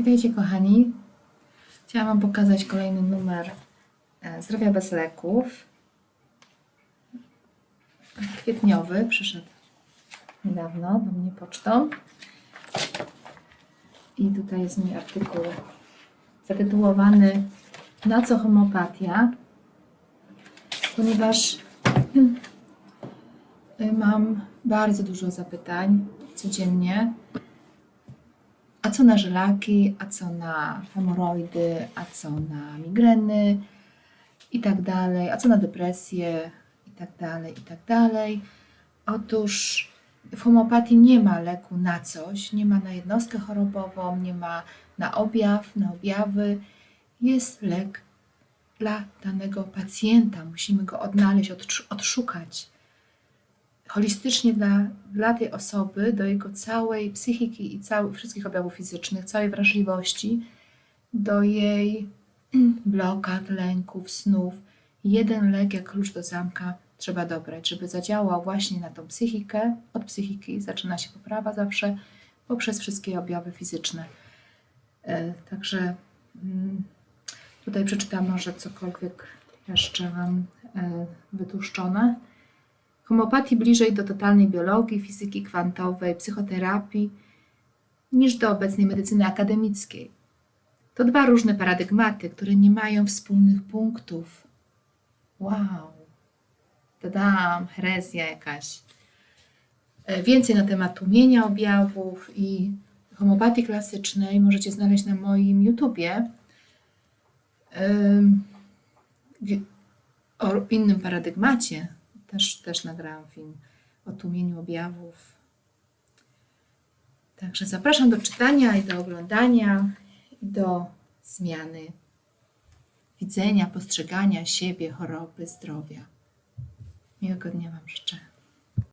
Witajcie kochani. Chciałam Wam pokazać kolejny numer e, Zdrowia bez leków. Kwietniowy przyszedł niedawno do mnie pocztą. I tutaj jest mój artykuł zatytułowany Na co homeopatia? Ponieważ y, mam bardzo dużo zapytań codziennie a co na żylaki, a co na hemoroidy, a co na migreny i tak dalej, a co na depresję i tak dalej, i tak dalej. Otóż w homeopatii nie ma leku na coś, nie ma na jednostkę chorobową, nie ma na objaw, na objawy. Jest lek dla danego pacjenta. Musimy go odnaleźć, odsz- odszukać holistycznie dla, dla tej osoby, do jego całej psychiki i całych, wszystkich objawów fizycznych, całej wrażliwości, do jej blokad, lęków, snów. Jeden lek jak klucz do zamka trzeba dobrać, żeby zadziałał właśnie na tą psychikę. Od psychiki zaczyna się poprawa zawsze poprzez wszystkie objawy fizyczne. E, Także mm, tutaj przeczytam może cokolwiek jeszcze Wam e, wytłuszczone. Homeopatii bliżej do totalnej biologii, fizyki kwantowej, psychoterapii niż do obecnej medycyny akademickiej. To dwa różne paradygmaty, które nie mają wspólnych punktów. Wow! Dodałam, herezja jakaś. E, Więcej na temat tłumienia objawów i homeopatii klasycznej możecie znaleźć na moim YouTubie. O innym paradygmacie też, też nagrałam film o tłumieniu objawów. Także zapraszam do czytania i do oglądania i do zmiany widzenia, postrzegania siebie, choroby, zdrowia. Miłego dnia Wam życzę.